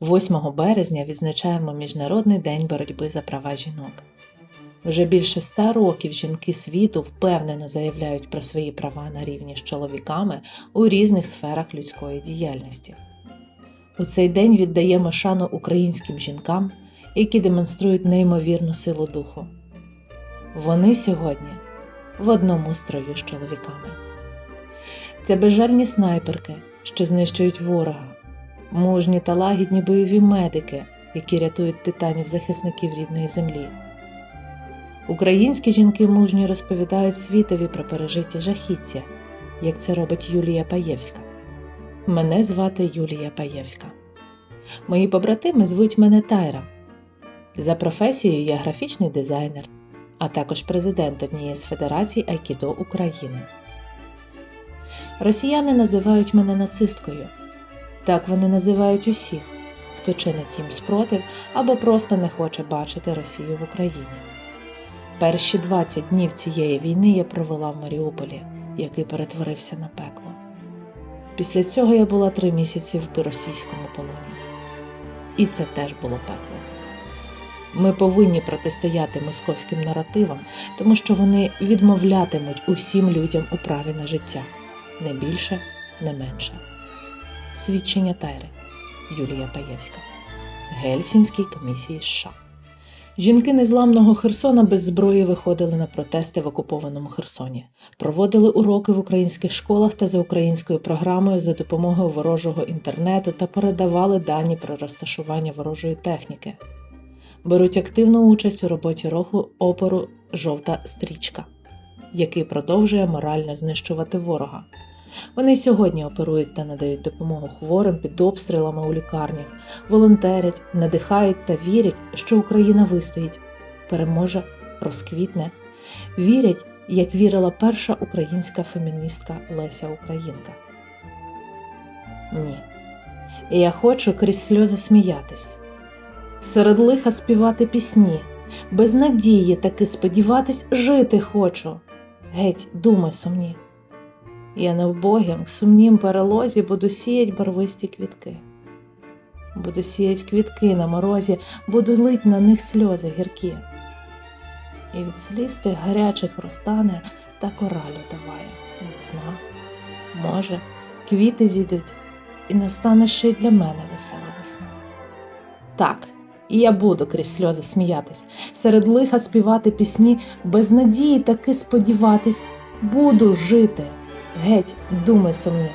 8 березня відзначаємо Міжнародний день боротьби за права жінок. Вже більше ста років жінки світу впевнено заявляють про свої права на рівні з чоловіками у різних сферах людської діяльності. У цей день віддаємо шану українським жінкам, які демонструють неймовірну силу духу. Вони сьогодні в одному строю з чоловіками. Це безжальні снайперки, що знищують ворога, мужні та лагідні бойові медики, які рятують титанів захисників рідної землі. Українські жінки мужньо розповідають світові про пережиті жахіття, як це робить Юлія Паєвська. Мене звати Юлія Паєвська. Мої побратими звуть мене Тайра. За професією я графічний дизайнер, а також президент однієї з федерацій Айкідо України. Росіяни називають мене нацисткою. Так вони називають усіх, хто чинить їм спротив або просто не хоче бачити Росію в Україні. Перші 20 днів цієї війни я провела в Маріуполі, який перетворився на пекло. Після цього я була три місяці в російському полоні. І це теж було пекло. Ми повинні протистояти московським наративам, тому що вони відмовлятимуть усім людям у праві на життя не більше, не менше. Свідчення Тайри Юлія Паєвська Гельсінській комісії США. Жінки незламного Херсона без зброї виходили на протести в окупованому Херсоні, проводили уроки в українських школах та за українською програмою за допомогою ворожого інтернету та передавали дані про розташування ворожої техніки. Беруть активну участь у роботі руху опору Жовта стрічка, який продовжує морально знищувати ворога. Вони сьогодні оперують та надають допомогу хворим під обстрілами у лікарнях, волонтерять, надихають та вірять, що Україна вистоїть, переможе, розквітне. Вірять, як вірила перша українська феміністка Леся Українка. Ні. Я хочу крізь сльози сміятись, серед лиха співати пісні, без надії таки сподіватись жити хочу. Геть, думи сумні. Я в к сумнім перелозі буду сіять барвисті квітки. Буду сіять квітки на морозі, буду лить на них сльози гіркі. І від сліз тих гарячих розтане та кора лютоває міцна. Може, квіти зійдуть, і настане ще й для мене весела весна. Так, і я буду крізь сльози сміятись, серед лиха співати пісні, без надії таки сподіватись, буду жити. Геть, думи сумні,